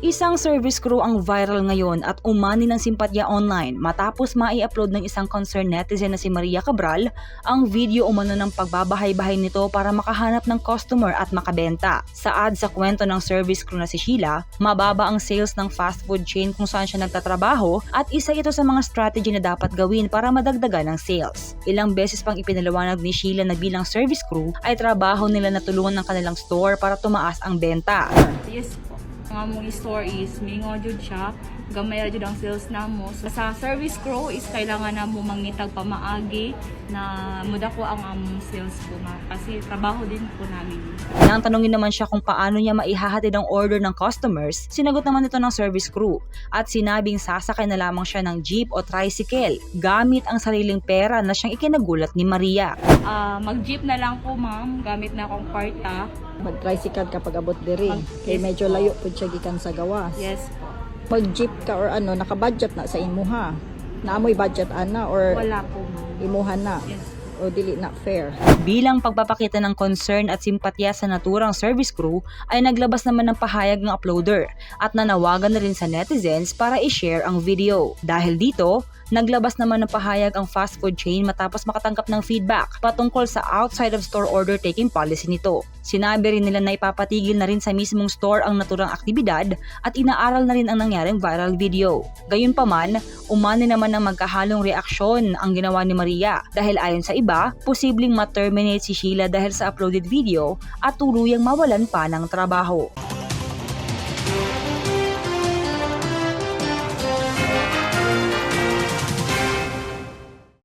Isang service crew ang viral ngayon at umani ng simpatya online matapos mai-upload ng isang concerned netizen na si Maria Cabral ang video umano ng pagbabahay-bahay nito para makahanap ng customer at makabenta. Saad sa kwento ng service crew na si Sheila, mababa ang sales ng fast food chain kung saan siya nagtatrabaho at isa ito sa mga strategy na dapat gawin para madagdagan ng sales. Ilang beses pang ipinaliwanag ni Sheila na bilang service crew ay trabaho nila na tulungan ng kanilang store para tumaas ang benta. Yes po. Ang among store is mingo jud siya. Gamay ra jud ang sales namo. So, sa service crew is kailangan na mo mangitag pamaagi na muda ko ang among sales po na kasi trabaho din po namin. Nang tanungin naman siya kung paano niya maihahatid ang order ng customers, sinagot naman ito ng service crew at sinabing sasakay na lamang siya ng jeep o tricycle gamit ang sariling pera na siyang ikinagulat ni Maria. Ah, mag-jeep na lang po ma'am gamit na akong kwarta. mag-tricycle kapag abot diri. Kay medyo po. layo pud siya gikan sa gawas. Yes po. Mag-jeep ka or ano, naka-budget na sa imuha. Naamoy budget ana or Wala po ma'am. imuhan na Yes. o dili na fair. Bilang pagpapakita ng concern at simpatya sa naturang service crew ay naglabas naman ng pahayag ng uploader at nanawagan na rin sa netizens para i-share ang video. Dahil dito, naglabas naman ng pahayag ang fast food chain matapos makatanggap ng feedback patungkol sa outside of store order taking policy nito. Sinabi rin nila na ipapatigil na rin sa mismong store ang naturang aktibidad at inaaral na rin ang nangyaring viral video. Gayunpaman, umani naman ng magkahalong reaksyon ang ginawa ni Maria dahil ayon sa iba, posibleng ma-terminate si Sheila dahil sa uploaded video at tuluyang mawalan pa ng trabaho.